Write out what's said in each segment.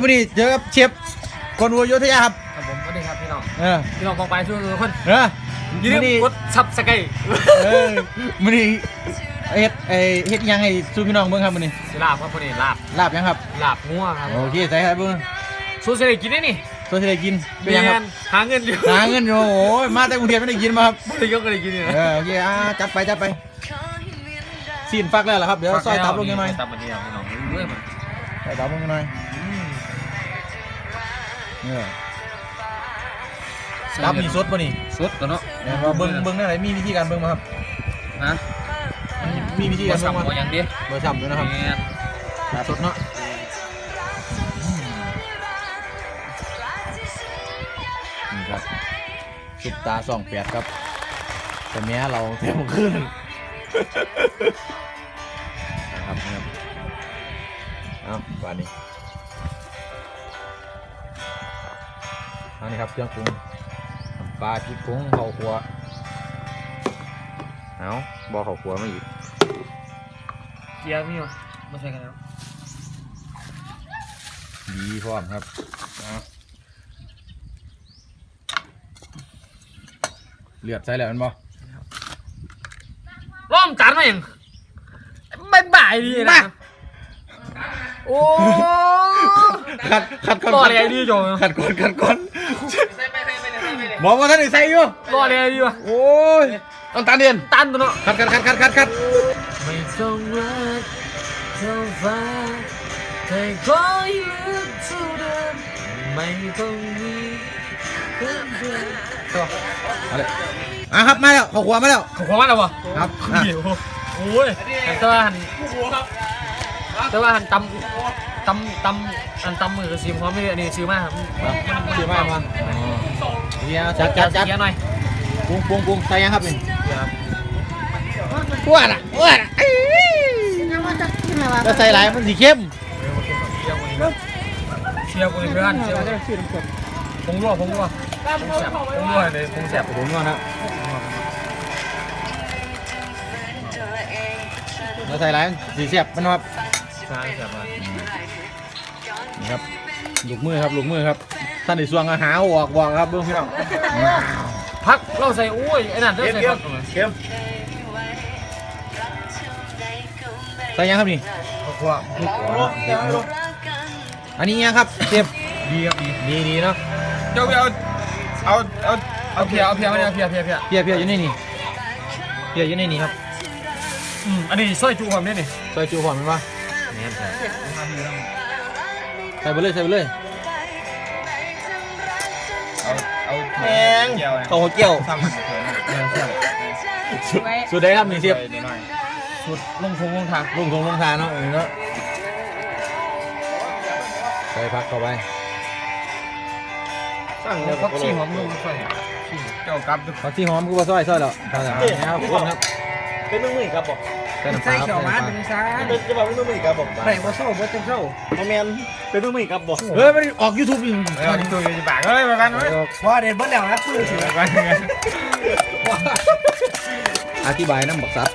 วันนี้เจอกับเชฟคนวัวโยธยาครับครับผมสวัสดีครับพี่น้องเออพี่น้องกองไปช่วยทุกคนเอออย่าลืมนี้กดซับสไครต์เออมันนี่เฮ็ดไอเฮ็ดยังให้สู้พี่น้องเบิ่งครับมันนี่สิลาบครับพอดีลาบลาบยังครับลาบงัวครับโอเคใส่ครับเบิ่งสู้สิได้กินได้นี่ตัวที่ได้กินเป็เรีนยังครับนหาเงินอยู่หาเงินอยู่โอ้ยมาแต่กรุงเทพไม่ได้กินมาครับบ่ได้ยกก็ได้กินนี่นะเออโอเคอ่าจัดไปจัดไปซีนฟักแล้วเหรอครับเดี๋ยวซอยตับลงยังหน่อยตับมันนี่พี่น้องเรื่อยๆมันซอยตับลงยังหน่อยอืม เนี่ยตับมีสดป่ะนี่สดตัวเนาะแม่นว่าเบิ่งเบิ่งได้ไหนมีวิธีการเบิ่งมาครับฮะมีวิธีบ่การเบิ่งสั่งมาบ่อย่างเดียวเบอร์ฉ่ำด้วยนะครับแม่นตับสดเนาะนี่ครับสุดตาสองแปดครับแต่แม้เราเต็มขึ้นนะครับนะครับเอาบานนี้ อันนี้ครับเครื่องปรุงน้ำปลาพริกผงข้าวคั่วเอาบอกข้าวคั่วมาอีกเกียร์มีบ่บ่ใช่กันแล้วดีพร้อมครับเอาเลือดใส่แล้วแมันบ่ร่อมจานมาหยังบ๊ายบายดีนะโอ้ขัดขัดก่อนรออะไรดีจ้ะขัดก่อนขัดก่อน หมอว่าท่านได้ใส่อยู่รออะไรดีวะโอ้ยต้องตาเดียนตันตัวเนาะขัดขัดขัดขัดขัดขัดไม่ต้องรักเท่าฟ้าแต่ก็ยืนเท่าเดิมไม่ต้องมีเพื่อนเพื่อนเอาเลยอะครับมาแล้วข้าวคั่วมาแล้วเขาขอมาแล้ววะครับเดี๋ยวโอ้ยแต่ว่าหันแต่ว่าหันตำ ตำตำอันตำมือกระซิมพร้อมไม่ได้อันนี้ซื้อมาครับชื่อมากมาเฮียจัดจัดจัดเสียหน่อยปรุงปรุงปรุงใส่ยังครับนี่เดี๋ยวครับอ้วนอะอ้วนอะเอ้ยแล้วใส่หลายมันสีเข้มเชียร์คนนี้เชียร์คนนี้เพื่อนเชียร์คนนี้ผงรัวผงรัวผงแสบผงรัวเลยผงแสบผมก่อนนะแล้วใส่หลายสีเสียบมันครับใช่แสบมานี่ ครับลูกมือครับลูกมือครับท่านในส่วงอาหารออกบอกครับเบื้องพี่น้องพักเราใส่อุ้ยไอ้นั่นเราใส่พักเข้มใส่ยังครับนี่ผักว่าอันนี้ยังครับเจ็บดีครับดีดีดีเนาะเจ้าเอาเอาเอาเอาเพียเอาเพียมาเนี่ยเอาเพียเพียเพียเพียเพียอยู่ในนี่เพียอยู่ในนี่ครับอืมอันนี้ซอยจุความนี่นี่ใส่จูหอมมันปะเนี่ยใช่ ใส่ไปเลยใส่ไปเลยเอาเอาแมงข้าวหัวเกี่ยวซ้ำมันเถอะสุดสุดได้ครับนี่เสียบสุดลงทงลงทางลงทงลงทานเนาะเออเนาะใส่ผักเข้าไปเอาพักชีหอมลงใส่เจ้ากับผักชีหอมกูว่าซอยซอยแล้วใส่แล้วนะครับทุกคนครับเป็นมือมือครับบอก ใส่น้ำปลาครับใส่น้ำปลาเป็นจะบอกเป็นมือมือครับบอกใส่มาโซ่บ่เต็มโซ่โมเมนเป็นมือมือครับบอกเฮ้ยมันออกยูทูบอีกเออตัวอยู่ปากเฮ้ยมากันเฮ้ยว่าเด่นเบิ้ลแล้วนะพูดถึงมากันอธิบายน้ำบักซับ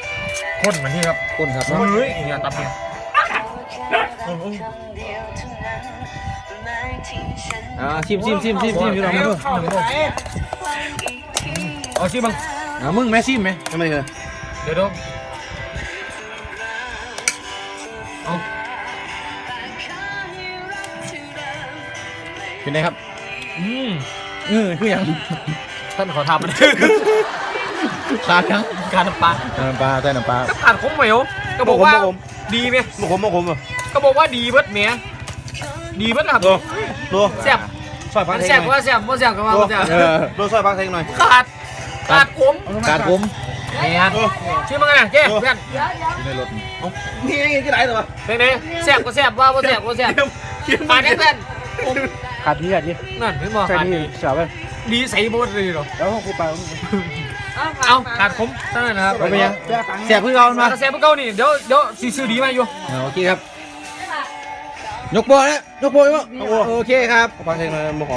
คนมันนี่ครับก้นครับเฮ้ยอย่าตับเนี่ยอ่าชิมชิมชิมชิมชิมพี่น้องมาดูเอาชิบังอ่ามึงแม่ชิมไหมทำไมเหรอเดี๋ยวดู เอาเป็นไงครับ อืมเออคือยังท่านขอทำมันขาดยังการน้ำปลาใส่น้ำปลาใส่น้ำปลาก็ขาดคงเหมวก็บอกว่าดีไหมมะขมมะขมเหรอก็บอกว่าดีเบิดเมียดีเบิดครับดูดูแซ่บซอยพักมันเทงแซ่บหน่อยว่าแซ่บว่าแซ่บก็ว่าว่าแซ่บเออดูซอยพักเทงหน่อยขาดขาดขมขาดผม เมียชื่อมันไงนะเจ๊เพื่อนอยู่ในรถนี่ยังไงที่ไหนตัวเป็นไงแซ่บก็แซ่บว่าว่าแซ่บว่าแซ่บขาดแน่เพื่อนขาดที่ขาดที่นั่นเห็นบ่ขาดดีสาวไปดีใส่หมดเลยเหรอแล้วห้องกูไปเอาขาดขมเท่านั้นนะครับเอาไปยังเสียบเพื่อนเรามาแซ่บเก่านี่เดี๋ยวเดี๋ยวซีซื้อดีมาอยู่อ่าโอเคครับยกโบอแล้วยกโบแล้วโอเคครับพักเทงหน่อยมะขม